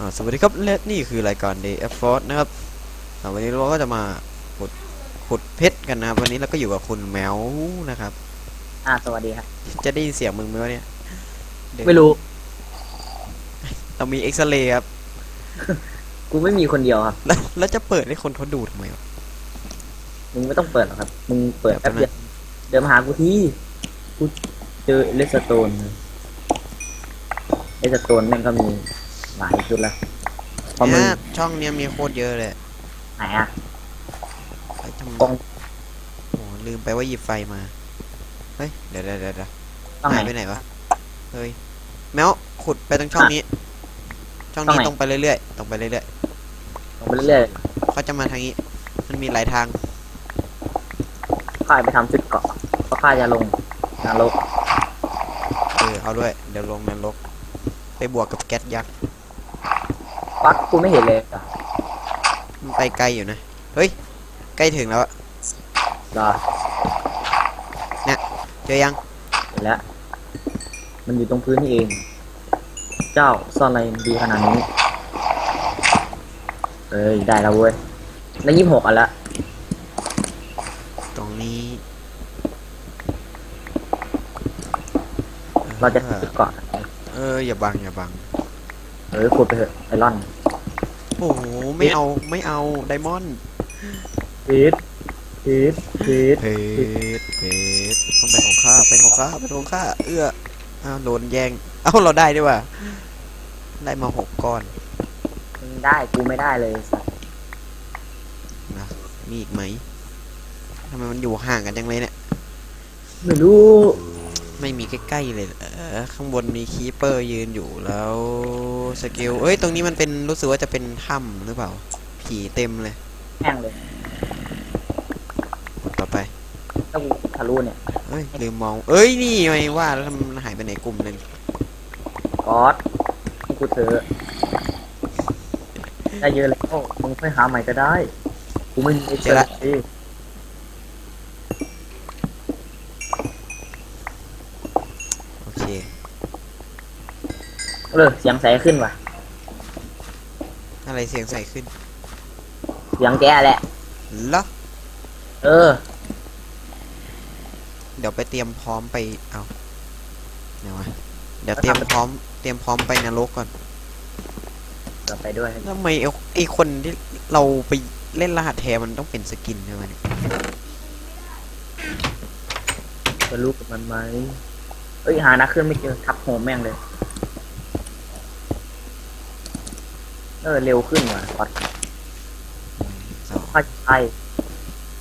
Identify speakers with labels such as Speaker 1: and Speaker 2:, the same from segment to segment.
Speaker 1: อ่าสวัสดีครับและนี่คือรายการ Day of Force นะครับอ่าวันนี้เราก็จะมาขุดขุดเพชรกันนะครับวันนี้เราก็อยู่กับคุณแมวนะครับ
Speaker 2: อ่าสวัสดีครับ
Speaker 1: จะได้ยินเสียงมึงไหมวะเนี่ยเดี๋ยว
Speaker 2: ไม่รู้
Speaker 1: เรามีเอ็กซเรย์ครับ
Speaker 2: กูไม่มีคนเดียวครับ
Speaker 1: แล้วแล้วจะเปิดให้คนเขาดูทำไมวะ
Speaker 2: มึงไม่ต้องเปิดหรอกครับ มึงเปิด
Speaker 1: แป๊
Speaker 2: แป๊
Speaker 1: บบนึ
Speaker 2: เดีย
Speaker 1: ง
Speaker 2: วเดินมาหากูที่กูเจอเลสโตนเลสโตนแม่งก็มี หลายชุดละพอมึง
Speaker 1: เนี่ยช่องเนี้ยมีโคตรเยอะเลย
Speaker 2: ไหนอะ
Speaker 1: ไอ้ทำ
Speaker 2: กอง
Speaker 1: โอ้ลืมไปว่าหยิบไฟมา เฮ้ย เดี๋ยวเดี๋ยวเดี๋ยวเดี๋ยว
Speaker 2: ต้องไห
Speaker 1: หาย
Speaker 2: น
Speaker 1: ไปไหนวะ เฮ้ย แมวขุดไปตรงช่องนี้ ช่องนี้
Speaker 2: ช่องไหน
Speaker 1: ตรงไปเรื่อยๆ ตรงไปเรื่อย
Speaker 2: ลงไปเรื่อย
Speaker 1: ๆเขาจะมาทางนี้ มันมีหลายทาง
Speaker 2: ๆข้าไปทำชุดเกาะเพราะข้าจะลงนรก
Speaker 1: เออ เอาด้วย เดี๋ยวลงนรกไปบวกกับแก๊สยักษ์
Speaker 2: ปักกูไม่เห็นเลยอะ
Speaker 1: มันไปไกลอยู่นะ เฮ้ย ใกล้ถึงแล้วอะ
Speaker 2: รอ
Speaker 1: เจอยัง
Speaker 2: เห็นแล้วมันอยู่ตรงพื้นนี่เอง เจ้าซ่อนอะไรดีขนาดนี้เอ้ยได้แล้วเว้ยได้ยี่สิบหกอันละ
Speaker 1: ตรงนี้
Speaker 2: เราจะชุดเกาะ
Speaker 1: เอออย่าบังอย่าบัง
Speaker 2: เออขุดไปเถอะไอรอน
Speaker 1: โอ้โหไม่เอาไม่เอาไดมอนด์
Speaker 2: พีทพีทพีท
Speaker 1: เพชรเพชรต้องเป็นของข้าเป็นของข้าเป็นของข้าเอื้ออ้าวโดนแย่งเอ้าเราได้ด้วยว่ะได้มาหกก้อน
Speaker 2: มึงได้กูไม่ได้เลยสัส
Speaker 1: นะมีอีกไหมทำไมมันอยู่ห่างกันจังเลยเนี่ย
Speaker 2: ไม่รู้
Speaker 1: ไม่มีใกล้ๆเลยเหรอข้างบนมีคีเปอร์ยืนอยู่แล้วสกิลเอ้ยตรงนี้มันเป็นรู้สึกว่าจะเป็นถ้ำหรือเปล่า ผีเต็มเลย
Speaker 2: แห้งเลย
Speaker 1: กดต่อไป
Speaker 2: ถ้ากูทะลุเนี่ย
Speaker 1: เอ้ยลืมมอง เอ้ยนี่ไม่ว่าแล้วทำไมมันหายไปไหนกลุ่มหนึง
Speaker 2: ก๊อดให้กูเถอะได้เยอะแล้วมึงค่อยหาใหม่ก็ได้กูไม่มีไอ้เจอสิ
Speaker 1: โอเค
Speaker 2: เออเสียงใสขึ้นว่ะ
Speaker 1: อะไรเสียงใส่ขึ้น
Speaker 2: เสียงแกแหละ
Speaker 1: เหรอ
Speaker 2: เออ
Speaker 1: เดี๋ยวไปเตรียมพร้อมไป เอาเดี๋ยววะเดี๋ยวเตรียมพร้อม เตรียมพร้อมไปนรกก่อน
Speaker 2: เราไปด้วย
Speaker 1: ทำไมไอ้ไอคนที่เราไปเล่นรหัสแทนมันต้องเป็นสกินใช่ไหมเนี่ย
Speaker 2: จะรู้กับมันไหมเอ้ยหานักขึ้นไม่เจอทับโหมแม่งเลย เออเร็วขึ้นว่ะก๊อด
Speaker 1: สอง
Speaker 2: ข้าใช่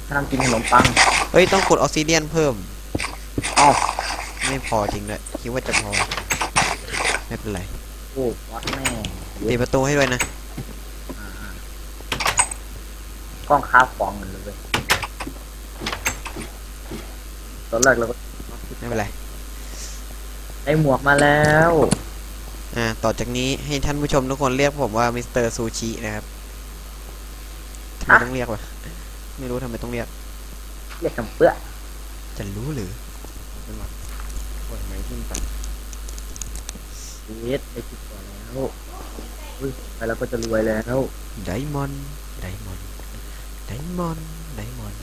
Speaker 2: ถ้าทำกินขนมปัง
Speaker 1: เฮ้ย ต้องกดออกซิเดียนเพิ่ม
Speaker 2: อ้าว
Speaker 1: ไม่พอจริงเลยคิดว่าจะพอ ไม่เป็นไร
Speaker 2: โอ้วัดแม่
Speaker 1: ปิดประตูให้ด้วยนะ
Speaker 2: กล้องค้าฟองกันเลยเว้ยตอนแรกเราก็
Speaker 1: ไม่เป็นไร
Speaker 2: ได้หมวกมาแล้ว
Speaker 1: อ่าต่อจากนี้ให้ท่านผู้ชมทุกคนเรียกผมว่ามิสเตอร์ซูชินะครับทำไม
Speaker 2: ฮะ
Speaker 1: ต้องเรียกวะไม่รู้ทำไมต้องเรียก
Speaker 2: เรียกคำเปื้อ
Speaker 1: จะรู้หรือ
Speaker 2: เป็นหวัดปวดไหมขึ้นไปเยสไปติดก่อนแล้วอุ้ยไปแล้วก็จะรวยแล้ว
Speaker 1: ไดมอนด์ไดมอนด์ไดมอนด์ไดมอนด์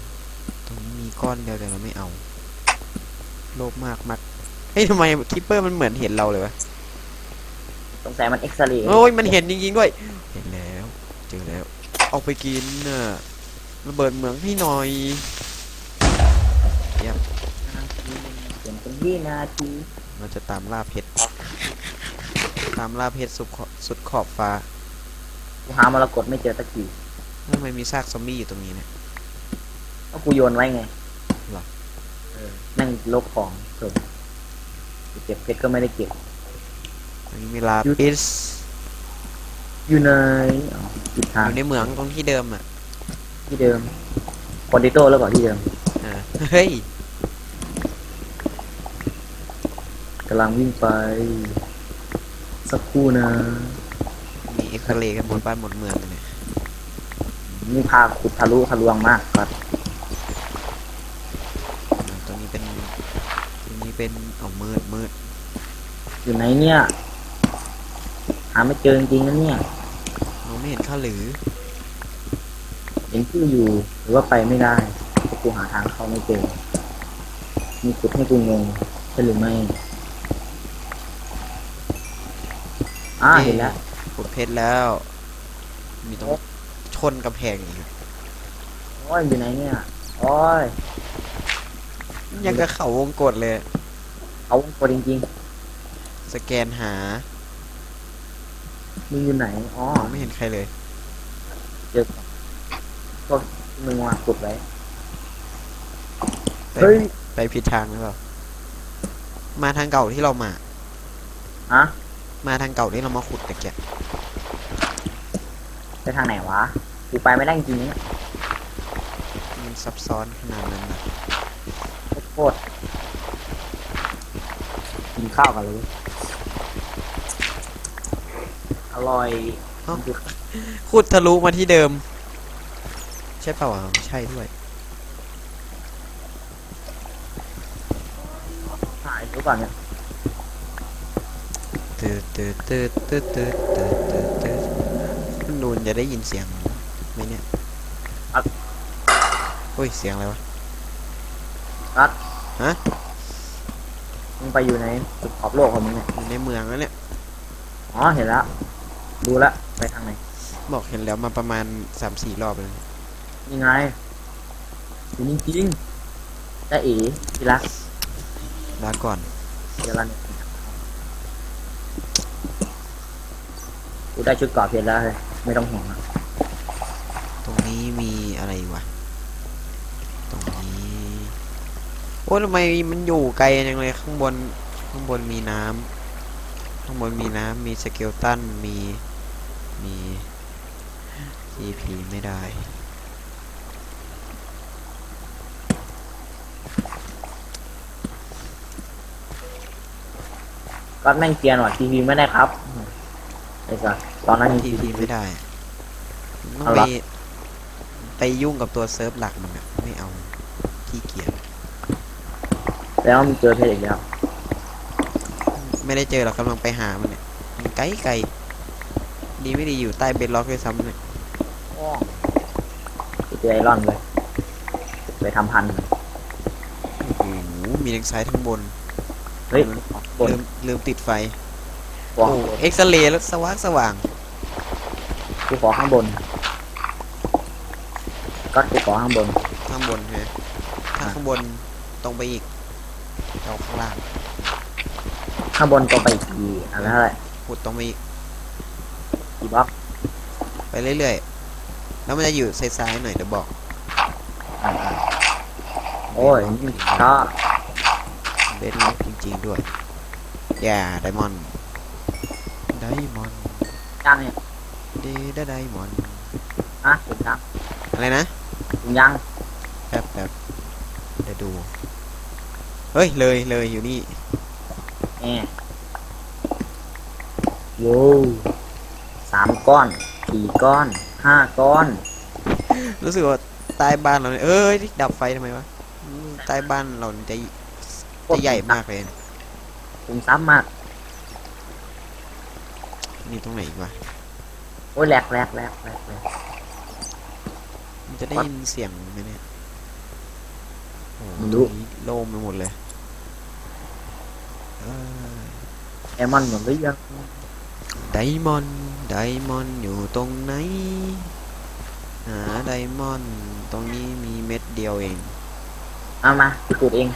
Speaker 1: ตรงนี้มีก้อนเดียวแต่เราไม่เอา โลภมากมากเฮ้ยทำไมคิปเปอร์มันเหมือนเห็นเราเลยวะ
Speaker 2: สงสัยมันเอ็กซเรย์
Speaker 1: โอ้ยมันเห็นจริงๆด้วย เห็นแล้ว เจอแล้ว เอาไปกินน่ะระเบิดเหมืองให้หน่อย
Speaker 2: เปลี่ยนเป็นวินาที
Speaker 1: เราจะตามล่าเพชรตามล่าเพชรสุดขอบสุดขอบฟ้า
Speaker 2: กูหามรกตไม่เจอสักที
Speaker 1: ทำไมมีซากซอมบี้อยู่ตรงนี้เนี่ย
Speaker 2: ก็กูโยนไว้ไง
Speaker 1: หรอ
Speaker 2: เออนั่งลบของส่งกูเก็บเพชรก็ไม่ได้เก็บ
Speaker 1: ตรงนี้มีลาปิส
Speaker 2: อยู่ในอ๋อผิดทาง
Speaker 1: อยู่ในเหมืองตรงที่เดิมอะ
Speaker 2: ที่เดิมคอนดิโต้แล้วก่อนที่เดิม
Speaker 1: อ่าเฮ้ย
Speaker 2: กำลังวิ่งไป สักครู่นะ
Speaker 1: มีเอ็กซเรย์กันหมดบ้านหมดเมืองเลยเนี่ย
Speaker 2: นี่พาขุดทะลุทะลวงมากครับ
Speaker 1: อ่าตรงนี้เป็นตรงนี้เป็นเอามืดมืด
Speaker 2: อยู่ไหนเนี่ย หาไม่เจอจริงๆนะเนี่ย
Speaker 1: ตไม่เห็นข้าหรือ
Speaker 2: เห็นชื่ออยู่หรือว่าไปไม่ได้เพราะกูหาทางเข้าไม่เจอ มีขุดให้กูงงใช่หรือไม่อ่าเห็นแล้ว
Speaker 1: ขุดเพชรแล้ว มีต้องชนกำแพงอีก
Speaker 2: โอ้ยอยู่ไหนเนี่ยโอ้ย
Speaker 1: ยังกับเขาวงกดเลย
Speaker 2: เอาวงกดจริง
Speaker 1: สแกนหา
Speaker 2: ๆ มึงอยู่ไหน อ๋อ
Speaker 1: มองไม่เห็นใครเลย
Speaker 2: พวกมึงมาขุดไว้
Speaker 1: ไป
Speaker 2: เฮ้ย
Speaker 1: ไปผิดทางหรือเปล่า มาทางเก่าที่เรามา
Speaker 2: ฮะ
Speaker 1: มาทางเก่าที่เรามาขุดตะเกียบ
Speaker 2: ไปทางไหนวะ กูไปไม่ได้จริงๆเนี่ย
Speaker 1: มันซับซ้อนขนาดนั้นนะ
Speaker 2: โคตรกินข้าวกันเลย อร่อย
Speaker 1: เอ้า
Speaker 2: มันคือ
Speaker 1: ขุดทะลุมาที่เดิม ใช่เปล่าวะใช่ด้วย
Speaker 2: หายหรือเปล่าเนี่ย
Speaker 1: ตืดตืดตืดตืดตืดตืดตืดตืดคุณนูนจะได้ยินเสียงไหมเนี่ยเฮ้ยเสียงอะไรวะ
Speaker 2: รัด
Speaker 1: ฮะ
Speaker 2: มึงไปอยู่ในจุดขอบโลกของมึงเนี่ย
Speaker 1: อยู่ในเมืองแล้วเนี่ย
Speaker 2: อ๋อ เห็นแล้ว ดูและ ไปทางไหน
Speaker 1: บอกเห็นแล้วมาประมาณสามสี่รอบเลย
Speaker 2: ยังไงอยู่จริงๆจ้าเอ๋ที่รัก
Speaker 1: ลาก่อน
Speaker 2: เดี๋ยวเราเนี่ยกูได้ชุดเกราะเพชรแล้วเลยไม่ต้องห่วงนะ
Speaker 1: ตรงนี้มีอะไรวะ ตรงนี้ โอ้ทำไมมันอยู่ไกลจังเลยข้างบน ข้างบนมีน้ำข้างบนมีน้ำมีสเกลตันมี มี GP ไม่ได้
Speaker 2: ก็แม่งเกรียนว่ะทีวีไม่ได้ครับไอ้สัสตอนนั้นมี
Speaker 1: GP ไม่ได้ต้อง
Speaker 2: เอา
Speaker 1: ไป
Speaker 2: ละ
Speaker 1: ไปยุ่งกับตัวเซิร์ฟหลักมันอะไม่เอาขี้เกียจ
Speaker 2: แล้วมีเจอเพชรอีกแล้ว
Speaker 1: ไม่ได้เจอหรอกกำลังไปหามันเนี่ยมันไกลไกล ดีไม่ดีอยู่ใต้เบดล็อกด้วยซ้ำเนี่ย
Speaker 2: กูเจอไอรอนเลย ไปทำพันธุ์
Speaker 1: โอ้โหมีทั้งซ้ายทั้งบน
Speaker 2: เฮ้ยบน
Speaker 1: ลืมลืมติดไฟ
Speaker 2: ขอ
Speaker 1: โอ้เอ็กซเรย์แล้วสว่างสว่าง
Speaker 2: กูขอข้างบน ก็กูขอข้างบน
Speaker 1: ข้างบนใช่ไหมถ้าข้างบนตรงไปอีกเราข้างล่าง
Speaker 2: ข้างบนก็ไปอีกทีอันนั้นแหละ
Speaker 1: ขุดตรงไปอีก
Speaker 2: กี่บล็อก
Speaker 1: ไปเรื่อยๆ แล้วมันจะอยู่ซ้ายๆหน่อยเดี๋ยวบอก
Speaker 2: อ่าๆโอ้ยนี่ก็
Speaker 1: เบสล็อกจริงๆด้วย อย่าไดมอนด์ไดมอนด์
Speaker 2: ย่างเนี่ย
Speaker 1: เดดไดมอนด์
Speaker 2: ฮะถึงยัง
Speaker 1: อะไรนะ
Speaker 2: ถึงยัง
Speaker 1: แป๊บแป๊บเดี๋ยวดู เฮ้ย เลยเลยอยู่นี่
Speaker 2: แหมโว้วสาม ก้อนสี่ก้อนห้าก้อน
Speaker 1: รู้สึกว่าใต้บ้านเราเนี่ยเอ้ยดับไฟทำไมวะอืมใต้บ้านเราเนี่ยจะจะใหญ่มากเลย
Speaker 2: คุมซ้ำมาก
Speaker 1: มีตรงไหนอีกวะ
Speaker 2: โอ้ยแหลกแหลกแหลกแหลกแหลก
Speaker 1: มันจะได้ยินเสียงไหมเนี่ยโอ้โห
Speaker 2: ไม่รู้
Speaker 1: ตรงนี้โล่งไปหมดเลยเอ้ย
Speaker 2: ไอมอนเหมือนหรือยัง
Speaker 1: ไดมอนด์ ไดมอนด์อยู่ตรงไหน หาไดมอนด์ตรงนี้มีเม็ดเดียวเอง
Speaker 2: เอามากูขุดเอง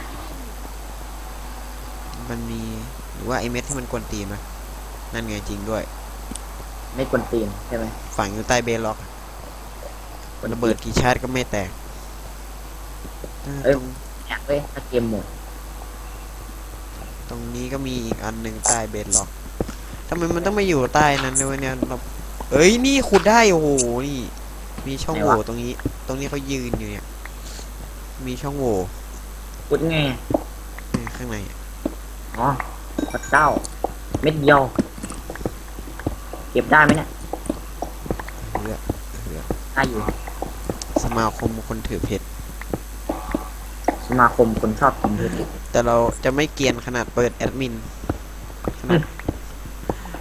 Speaker 1: มันมีหรือว่าไอเม็ดที่มันกวนตีนไหมนั่นไงจริงด้วย
Speaker 2: ไม่กวนตีนใช่ไหม
Speaker 1: ฝังอยู่ใต้เบสล็อก
Speaker 2: กวนตีน
Speaker 1: ระเบิดกี่ชาร์จก็ไม่แตกเออ
Speaker 2: เอ้ย
Speaker 1: ตรง
Speaker 2: แอกเว้ยถ้าเกมหมด
Speaker 1: ตรงนี้ก็มีอีกอันหนึ่งใต้เบสล็อก ทำไมมันต้องมาอยู่ใต้นั้นด้วยวะเนี่ยเราเอ้ยนี่ขุดได้โอ้โหนี่ มีช่องโหว่ตรงนี้ ตรงนี้เขายืนอยู่เนี่ย มีช่องโหว่
Speaker 2: ขุดไง
Speaker 1: เนี่ยข้างในอะ
Speaker 2: อ๋อพระเจ้าเม็ดเดียว เก็บได้ไหมเนี่ย
Speaker 1: เลือกเลือก
Speaker 2: ได้อยู่
Speaker 1: สมาคมคนถือเพชร
Speaker 2: สมาคมคนชอบกินเพชร
Speaker 1: แต่เราจะไม่เกรียนขนาดเปิดแอดมินขนาด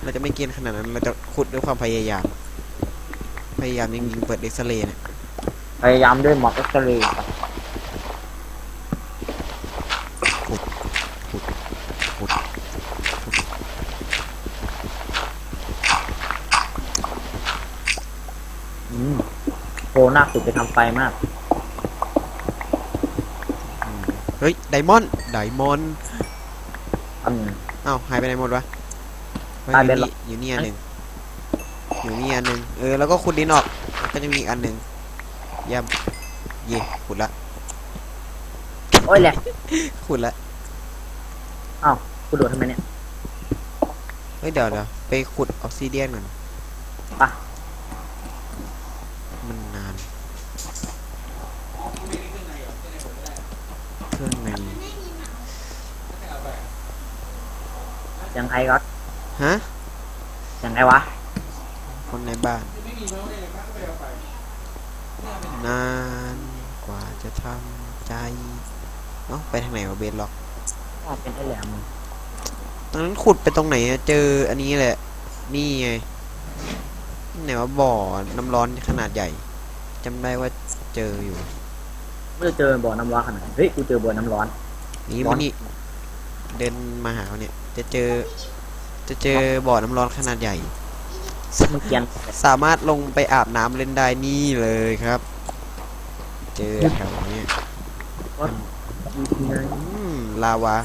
Speaker 1: เราจะไม่เกรียนขนาดนั้น เราจะขุดด้วยความพยายาม พยายามยิงยิงเปิดเอ็กซเรย์เนี่ย
Speaker 2: พยายามด้วยหมอกเอ็กซเรย์ครับอืมโหหน้าสุดไปทำไฟมาก
Speaker 1: อืมเฮ้ย ไดมอนด์ ไดมอนด์
Speaker 2: อืม
Speaker 1: อ้าว หายไปไหนหมดวะเฮ้ย
Speaker 2: ตาย
Speaker 1: อ
Speaker 2: ไป
Speaker 1: ยู่
Speaker 2: แล้
Speaker 1: นี่
Speaker 2: ว
Speaker 1: อยู่นี่อันหนึ่งอยู่นี่อันหนึ่งเออแล้วก็ขุดดินออกแล้วก็จะมีอีกอันหนึ่งเยี่ยมเย่ขุดละ
Speaker 2: โอ้ยแหละ
Speaker 1: ขุดละ
Speaker 2: กูโดดทำไมเนี่ย
Speaker 1: เฮ้ยเดี๋ยวเดี๋ยวไปขุดออกซิเดียนก่อน
Speaker 2: ไป
Speaker 1: มันนานเครื่องใน
Speaker 2: ยังไงก็
Speaker 1: ฮะ
Speaker 2: ยังไงวะ
Speaker 1: คนในบ้าน นานกว่าจะทำใจเอ้าไปทางไหนวะเบสล็อก
Speaker 2: อ๋อเป็นไอ้แหลม
Speaker 1: ตอนนั้นขุดไปตรงไหนอะเจออันนี้แหละ นี่ไงไหนว่าบ่อน้ำร้อนขนาดใหญ่จำได้ว่าเจออยู่
Speaker 2: ไม่ได้เจอบ่อน้ำร้อนขนาดนั้นเฮ้ยกูเจอบ่อน้ำร้อน
Speaker 1: นี่
Speaker 2: ร้อ
Speaker 1: มันนนี่เดินมาหาเนี่ย จะเจอ จะเจอบ่อน้ำร้อนขนาดใหญ่
Speaker 2: มึงเกรียน
Speaker 1: สามารถลงไปอาบน้ำเล่นได้นี่เลยครับ เจอแถวเนี้ย
Speaker 2: มีที่ไหน
Speaker 1: อืมลาวา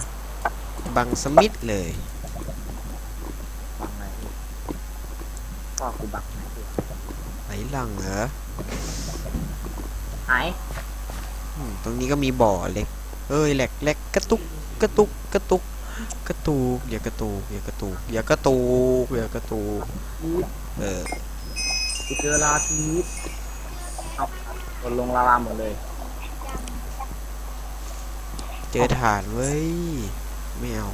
Speaker 1: บังสมิธเลย
Speaker 2: บังไหนก็กูบังไหนกู
Speaker 1: ไหลหลังเหรอ
Speaker 2: หาย
Speaker 1: อืมตรงนี้ก็มีบ่อเล็ก เอ้ยแหลกแหลกกระตุกกระตุกกระตุก กระตุกอย่ากระตุกอย่ากระตุกอย่ากระตุกอย่ากระตุกเออ
Speaker 2: กูเจอลาทีสเอาโดนลงลาวาหมดเลย
Speaker 1: เจอฐานเว้ยไม่เอา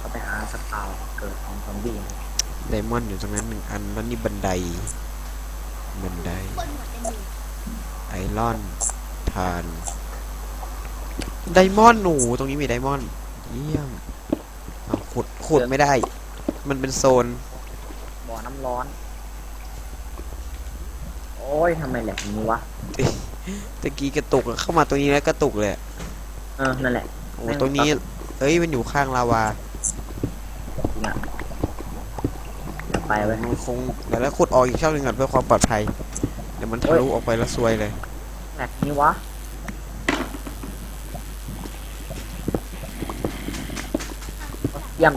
Speaker 2: ก็ไปหาสกาวเกิดของซอมบี้
Speaker 1: ไดมอนด์อยู่ตรงนั้นหนึ่งอันแล้วนี่บันได บันได ไอรอนฐาน ไดมอนด์หนูตรงนี้มีไดมอนด์เยี่ยมเอาขุดขุดไม่ได้ มันเป็นโซน
Speaker 2: บ่อน้ำร้อน โอ้ยทำไมแหลกอย่างนี้วะ
Speaker 1: ตะกี้กระตุกอะเข้ามาตรงนี้แล้วกระตุกเลยอะ
Speaker 2: เออ นั่นแหละ
Speaker 1: โอ้
Speaker 2: แม่ง
Speaker 1: ตรงนี้ เอ้ยมันอยู่ข้างลาวา
Speaker 2: จริงอะอย่าไปไว้ย
Speaker 1: มันคงเดี๋ยวแล้วขุดออกอีกช่องหนึ่งก่อนเพื่อความปลอดภัยเดี๋ยวมันทะลุออกไปแล้วซวยเลย
Speaker 2: แหลกนี้วะ เยี่ยม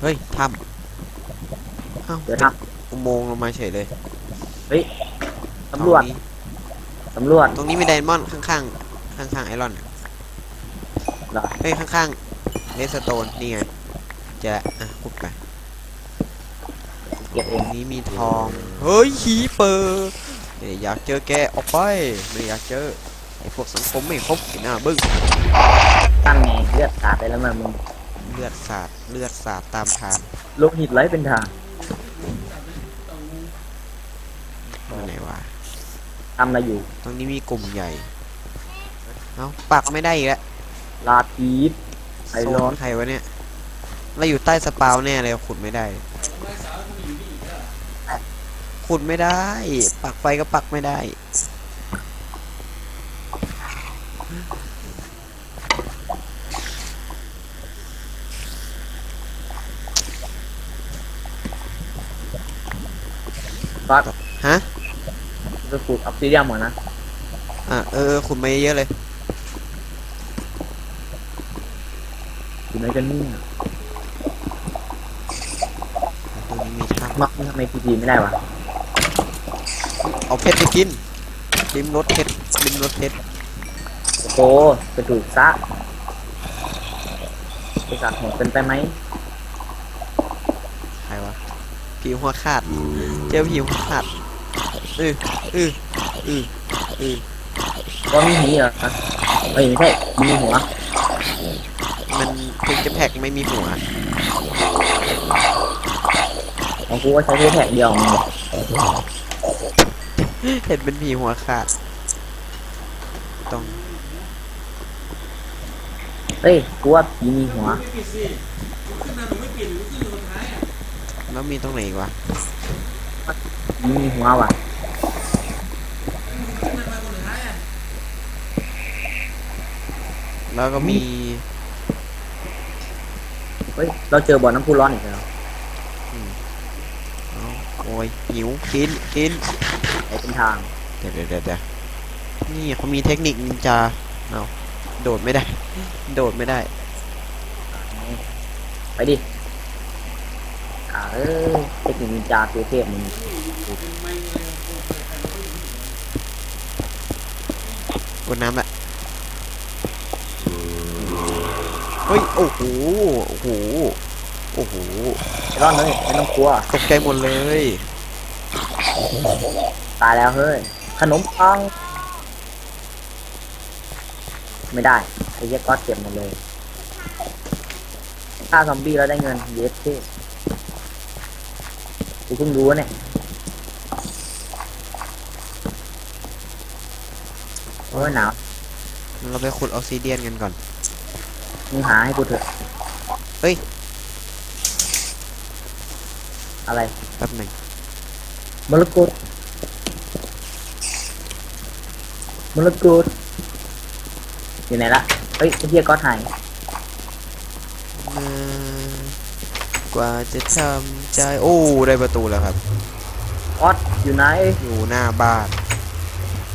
Speaker 1: เฮ้ยถ้ำอ้าว
Speaker 2: เดี๋ยว
Speaker 1: เป็น
Speaker 2: ท
Speaker 1: อุโมงค์ลงมาเฉยเลยำ
Speaker 2: สำรวจ
Speaker 1: ตรงนี้
Speaker 2: สำรวจ
Speaker 1: ตรงนี้มีไดมอนด์ข้างๆ ข้างๆไอรอนอะ
Speaker 2: เหรอ
Speaker 1: เฮ้ยข้างๆเลสโตนนี่ไงเจะอะขุดไป
Speaker 2: เก็บเอ
Speaker 1: ตรงงนี้มีทอง เฮ้ยขีเปอร์ไม่ได้อยากเจอแกออกไปไม่ได้อยากเจอไอพวกสังคมไม่ครบกินหน้าบึ้ง
Speaker 2: ตั้งไงเลือดสาดไปแล้วมันมึง
Speaker 1: เลือดสาดเลือดสาดตามทาง
Speaker 2: โลหิตไหลเป็นทาง
Speaker 1: อยู่ไหนวะ
Speaker 2: ทำอะไรอยู่
Speaker 1: ตรงนี้มีกลุ่มใหญ่ เอ้าปักไม่ได้อีกแล้ว
Speaker 2: ลาทีสไอรอน
Speaker 1: โซใครวะเนี่ย เราอยู่ใต้สปาวแน่เลยขุดไม่ได้ ขุดไม่ได้ ปักไฟก็ปักไม่ได้
Speaker 2: ฟัก
Speaker 1: ฮะ
Speaker 2: จะปลูกออฟซิเดียมหมดนะ
Speaker 1: อะเออเออขุดมาเยอะๆเลย
Speaker 2: อยู่ไหนกันเนี่ย
Speaker 1: ตรงนี้มีถ้
Speaker 2: มักทำไมพีพีไม่ได้วะำ
Speaker 1: เอาเพชรไปกินริมรถเพชรริมรถเพชร
Speaker 2: โอ้โหกระดูกซะไปสัตว์โหดเป็นไปไหม
Speaker 1: ใครวะผีหัวขาด เจอผีหัวขาดเออเออเออเออ
Speaker 2: ว่ามีหีเหรอฮะเอ้ยไม่ใช่มีหัว
Speaker 1: มันถึงจะแพ็กไม่มีหัว
Speaker 2: ของกูก็ใช้แค่แท็กเดียวมึง
Speaker 1: เห็นเป็นผีหัวขาดต้อง
Speaker 2: เฮ้ยกูว่าผีมีหัว
Speaker 1: แล้วมีตรงไหนอีกวะ
Speaker 2: นี่มีหัวว่ะ
Speaker 1: แล้วก็มี
Speaker 2: เฮ้ย เราเจอบ่อน้ำพุร้อนอีกแล้ว
Speaker 1: เอ้าโอ้ยหิวกินกิน
Speaker 2: ไหนเป็นทาง
Speaker 1: เดี๋ยวเดี๋ยวเดี๋ยวเดี๋ยวนี่เขามีเทคนิคนินจาเอาโดดไม่ได้ โดดไม่ได้
Speaker 2: ไปดิอ่า เออเทคนิคนินจาตัวเทพมึง
Speaker 1: กดน้ำละเฮ้ย โอ้โห โอ้โห โอ้โห
Speaker 2: ไอรอนเลยไม่ต้องกลัว
Speaker 1: ตกใจหมดเลย
Speaker 2: ตายแล้วเฮ้ย ขนมปัง ไม่ได้ ไอ้เหี้ยก๊อตเก็บหมดเลยฆ่าซอมบี้แล้วได้เงิน เยสเท่ กูเพิ่งรู้เนี่ยโอ้ยหนาว
Speaker 1: เราไปขุดออกซิเดียนกันก่อน
Speaker 2: มึงหาให้กูเถอะ
Speaker 1: เฮ้ย
Speaker 2: อะไร
Speaker 1: แป๊บหนึ่ง
Speaker 2: มรกตมรกตอยู่ไหนละเฮ้ยไอ้เหี้ยก๊อตหาย
Speaker 1: มา กว่าจะทำใจโอ้ได้ประตูแล้วครับ
Speaker 2: ก๊อตอยู่ไหน
Speaker 1: อยู่หน้าบ้าน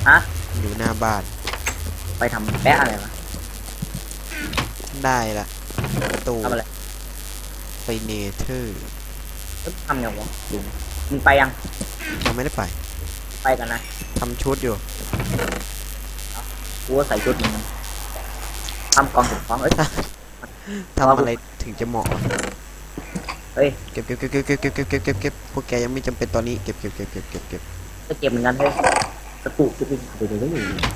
Speaker 2: ฮะ
Speaker 1: อยู่หน้าบ้าน
Speaker 2: ไปทำแปะอะไรวะ
Speaker 1: ได้ละประตู
Speaker 2: ทำอะไร
Speaker 1: ไปเนเธอร์
Speaker 2: เอ้ยทำยังวะดูมึงไปยัง
Speaker 1: ยังไม่ได้ไป
Speaker 2: ไปกันนะ
Speaker 1: ทำชุดอยู่
Speaker 2: กูว่าใส่ชุดมึงทำกองถูกฟ้องเอ้ย
Speaker 1: ทำอะไรถึงจะเหมาะ
Speaker 2: เฮ้ย
Speaker 1: เก็บเก็บเก็บเก็บเก็บเก็บเก็บเก็บเก็บเก็บพวกแกยังไม่จำเป็นตอนนี้เก็บเก็บเก็บเก็บเก็บเก็บ
Speaker 2: จะเก็บเหมือนกันเฮ้ยกระตุกจะเป็นเดี๋ยวเดี๋ยวเดี๋ยวเดี๋ยว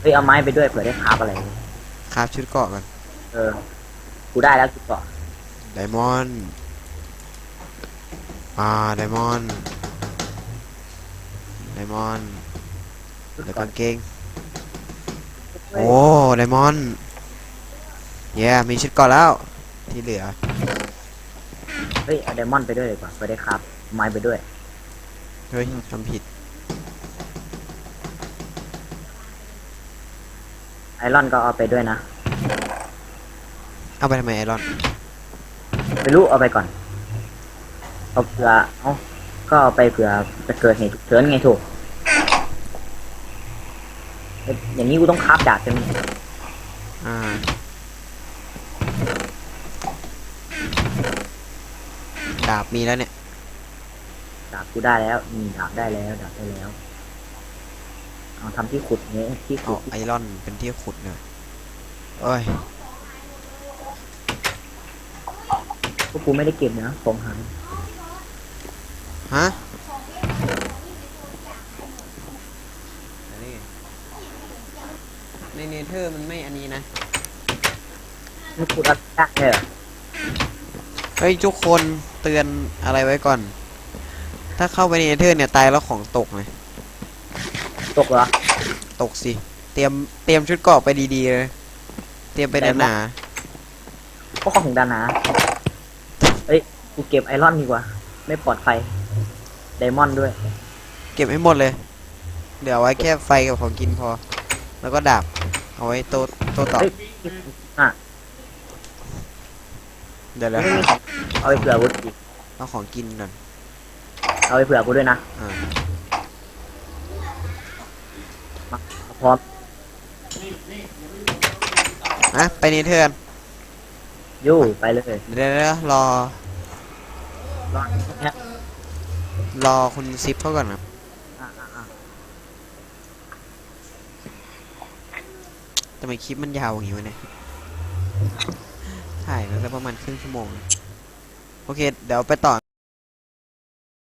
Speaker 2: เฮ้ยเอาไม้ไปด้วยเผื่อได้คาบอะไร
Speaker 1: คราฟชุดเกาะกัน
Speaker 2: เออ กูได้แล้วกูเกาะ
Speaker 1: ไดมอนด์อ่าไดมอนด์ไดมอนด์
Speaker 2: ชุด
Speaker 1: แล้ว
Speaker 2: เกาะ
Speaker 1: กางเกงโอ้ไดมอนด์เย้มีชุดเกาะแล้วที่เหลือ
Speaker 2: เฮ้ยเอาไดมอนด์ไปด้วยดีกว่าไปได้คราบไม้ไปด้วย
Speaker 1: เฮ้ยทำผิด
Speaker 2: ไอรอนก็เอาไปด้วยนะ
Speaker 1: เอาไปทำไมไอรอน
Speaker 2: ไม่รู้เอาไปก่อน เอาเผื่อเอาก็เอาไปเผื่อจะเกิดเหตุฉุกเฉินไงถูกเอ้ยอย่างนี้กูต้องคราบดาบใช่ไหม
Speaker 1: อ่า ดาบมีแล้วเนี่ย
Speaker 2: ดาบกูได้แล้วนี่ดาบได้แล้วดาบได้แล้วเอาทำที่ขุดเนี้ยที่
Speaker 1: เอา
Speaker 2: ขุด
Speaker 1: ไอรอนเป็นที่ขุดเนอะเอ้ย
Speaker 2: พวกกูไม่ได้เก็บนะของหาย
Speaker 1: ฮะในเนเธอร์มันไม่อันนี้นะ
Speaker 2: มันขุดอะไรได้เหรอ
Speaker 1: เฮ้ย ทุกคน เตือนอะไรไว้ก่อน ถ้าเข้าไปในเนเธอร์เนี่ยตายแล้วของตกเลย
Speaker 2: ตกเหรอ
Speaker 1: ตกสิ เตรียมเตรียมชุดเกราะไปดีๆเลย เตรียมไป
Speaker 2: แต่
Speaker 1: หนา
Speaker 2: ก็ของดานาเฮ้ย กูเก็บไอรอนดีกว่า ไม่ปลอดภัย ไดมอนด์ด้วย
Speaker 1: ๆเก็บให้หมดเลย เดี๋ยวเอาไว้แค่ไฟกับของกินพอ แล้วก็ดาบเอาไว้โตโตตอบ
Speaker 2: เฮ้ย อะ
Speaker 1: เดี๋ยวแล้ว
Speaker 2: ไม่มีของเอาไปเผื่อกูอีก
Speaker 1: เอาของกินก่อน
Speaker 2: เอาไปเผื่อกูด้วยนะ
Speaker 1: อ่า
Speaker 2: พร้อม
Speaker 1: อะไปเนเธอร์กัน
Speaker 2: ยู่ไปเลย
Speaker 1: เดี๋ยวๆรอ
Speaker 2: รอเนี่ย
Speaker 1: รอคุณซิปเขาก่อนครับ
Speaker 2: อะอะอะ
Speaker 1: ทำไมคลิปมันยาวอย่างนี้วะเนี่ย ถ่ายแล้วประมาณครึ่งชั่วโมง โอเค เดี๋ยวไปต่อ